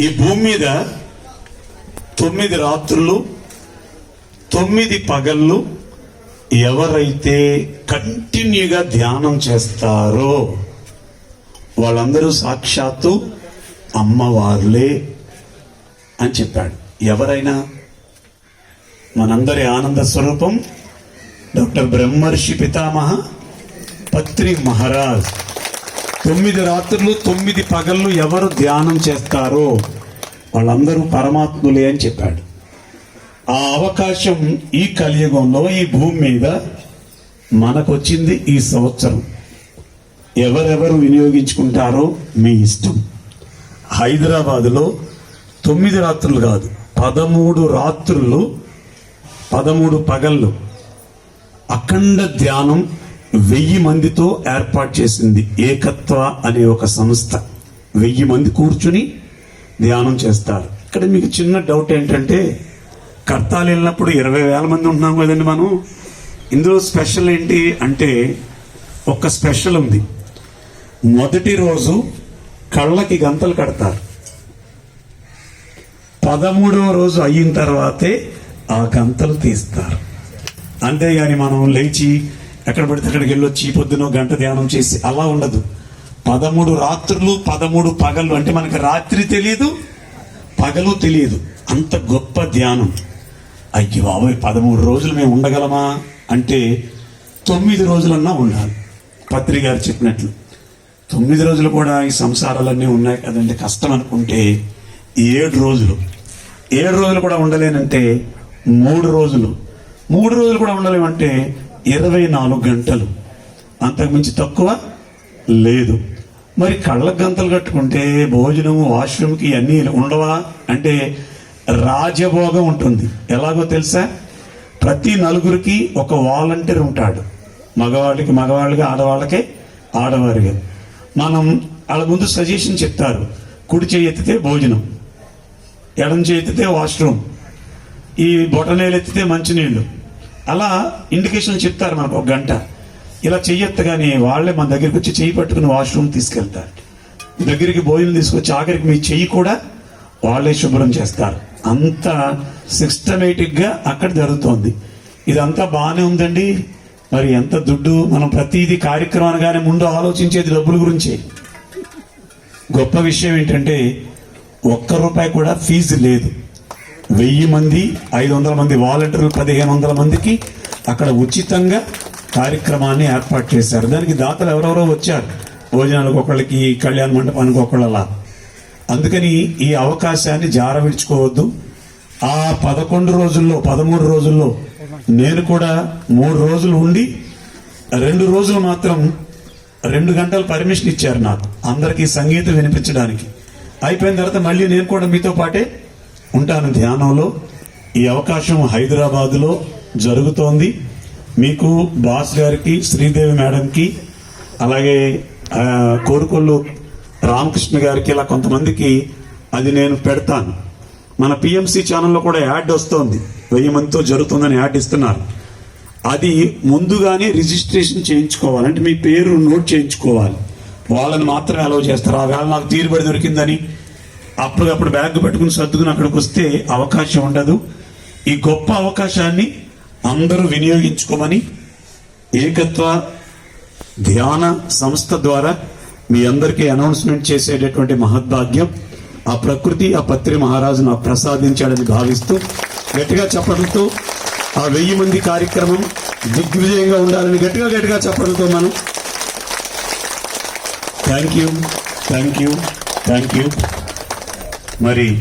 ఈ భూమి మీద తొమ్మిది రాత్రులు తొమ్మిది పగళ్ళు ఎవరైతే కంటిన్యూగా ధ్యానం చేస్తారో వాళ్ళందరూ సాక్షాత్తు అమ్మవార్లే అని చెప్పాడు. ఎవరైనా? మనందరి ఆనంద స్వరూపం డాక్టర్ బ్రహ్మర్షి పితామహ పత్రి మహారాజ్. తొమ్మిది రాత్రులు తొమ్మిది పగళ్ళు ఎవరు ధ్యానం చేస్తారో వాళ్ళందరూ పరమాత్ములే అని చెప్పాడు. ఆ అవకాశం ఈ కలియుగంలో ఈ భూమి మీద మనకొచ్చింది ఈ సంవత్సరం. ఎవరెవరు వినియోగించుకుంటారో మీ ఇష్టం. హైదరాబాదులో తొమ్మిది రాత్రులు కాదు పదమూడు రాత్రులు పదమూడు పగళ్ళు అఖండ ధ్యానం వెయ్యి మందితో ఏర్పాటు చేసింది ఏకత్వ అనే ఒక సంస్థ. వెయ్యి మంది కూర్చుని ధ్యానం చేస్తారు. ఇక్కడ మీకు చిన్న డౌట్ ఏంటంటే కర్తాలు వెళ్ళినప్పుడు ఇరవై వేల మంది ఉంటున్నాం కదండి మనం. ఇందులో స్పెషల్ ఏంటి అంటే ఒక స్పెషల్ ఉంది. మొదటి రోజు కళ్ళకి గంతలు కడతారు. పదమూడవ రోజు అయిన తర్వాతే ఆ గంతలు తీస్తారు. అంతేగాని మనం లేచి ఎక్కడ పడితే అక్కడికి వెళ్ళొచ్చి పొద్దున గంట ధ్యానం చేసి అలా ఉండదు. పదమూడు రాత్రులు పదమూడు పగలు అంటే మనకు రాత్రి తెలియదు పగలు తెలియదు అంత గొప్ప ధ్యానం. అయ్యి బాబోయ్ పదమూడు రోజులు మేము ఉండగలమా అంటే తొమ్మిది రోజులన్నా ఉండాలి. పత్రి గారు చెప్పినట్లు. తొమ్మిది రోజులు కూడా ఈ సంసారాలన్నీ ఉన్నాయి కదండి కష్టం అనుకుంటే ఏడు రోజులు. ఏడు రోజులు కూడా ఉండలేనంటే మూడు రోజులు. మూడు రోజులు కూడా ఉండలేమంటే ఇరవై నాలుగు గంటలు. అంతకుమించి తక్కువ లేదు. మరి కళ్ళకు గంతలు కట్టుకుంటే భోజనము వాష్రూమ్కి అన్నీ ఉండవా? అంటే రాజభోగం ఉంటుంది. ఎలాగో తెలుసా? ప్రతి నలుగురికి ఒక వాలంటీర్ ఉంటాడు. మగవాళ్ళకి మగవాళ్ళకి ఆడవాళ్ళకే ఆడవారిగా. మనం వాళ్ళ ముందు సజెషన్ చెప్తారు. కుడి చేయి ఎత్తితే భోజనం ఎడం చేయి ఎత్తితే వాష్రూమ్ ఈ బొటనేలు ఎత్తితే మంచినీళ్ళు. అలా ఇండికేషన్ చెప్తారు మనకు ఒక గంట. ఇలా చెయ్యొత్తగానే వాళ్ళే మన దగ్గరికి వచ్చి చెయ్యి పట్టుకుని వాష్రూమ్ తీసుకెళ్తారు. దగ్గరికి భోజనం తీసుకొచ్చి ఆఖరికి మీ చెయ్యి కూడా వాళ్ళే శుభ్రం చేస్తారు. అంత సిస్టమేటిక్గా అక్కడ జరుగుతోంది. ఇదంతా బాగానే ఉందండి. మరి ఎంత దుడ్డు మనం ప్రతిదీ కార్యక్రమాన్ని కానీ ముందు ఆలోచించేది డబ్బుల గురించే. గొప్ప విషయం ఏంటంటే ఒక్క రూపాయి కూడా ఫీజు లేదు. వెయ్యి మంది ఐదు వందల మంది వాలంటీర్లు పదిహేను వందల మందికి అక్కడ ఉచితంగా కార్యక్రమాన్ని ఏర్పాటు చేశారు. దానికి దాతలు ఎవరెవరో వచ్చారు. భోజనాలకు ఒకళ్ళకి కళ్యాణ మండపానికి ఒకళ్ళలా. అందుకని ఈ అవకాశాన్ని జారవిడ్చుకోవద్దు. ఆ పదకొండు రోజుల్లో పదమూడు రోజుల్లో నేను కూడా మూడు రోజులు ఉండి రెండు రోజులు మాత్రం రెండు గంటలు పర్మిషన్ ఇచ్చారు నాకు. అందరికీ సంగీతం వినిపించడానికి. అయిపోయిన తర్వాత మళ్ళీ నేను కూడా మీతో పాటే ఉంటాను ధ్యానంలో. ఈ అవకాశం హైదరాబాదులో జరుగుతోంది. మీకు బాస్ గారికి శ్రీదేవి మేడంకి అలాగే కోరుకొల్లు రామకృష్ణ గారికి ఇలా కొంతమందికి అది నేను పెడతాను. మన పిఎంసి ఛానల్లో కూడా యాడ్ వస్తోంది. వెయ్యి మందితో జరుగుతుందని యాడ్ ఇస్తున్నారు. అది ముందుగానే రిజిస్ట్రేషన్ చేయించుకోవాలి. అంటే మీ పేరు నోట్ చేయించుకోవాలి. వాళ్ళని మాత్రమే అలౌ చేస్తారు. ఆ వేళ నాకు తీరుబడి దొరికిందని అప్పటికప్పుడు బ్యాగ్ పెట్టుకుని సర్దుకుని అక్కడికి వస్తే అవకాశం ఉండదు. ఈ గొప్ప అవకాశాన్ని అందరూ వినియోగించుకోమని ఏకత్వ ధ్యాన సంస్థ ద్వారా మీ అందరికీ అనౌన్స్మెంట్ చేసేటటువంటి మహద్భాగ్యం ఆ ప్రకృతి ఆ పత్రి మహారాజు నాకు ప్రసాదించాడని భావిస్తూ గట్టిగా చెప్పడంతో ఆ వెయ్యి మంది కార్యక్రమం దిగ్విజయంగా ఉండాలని గట్టిగా గట్టిగా చెప్పడంతో మనం thank you thank you thank you మరి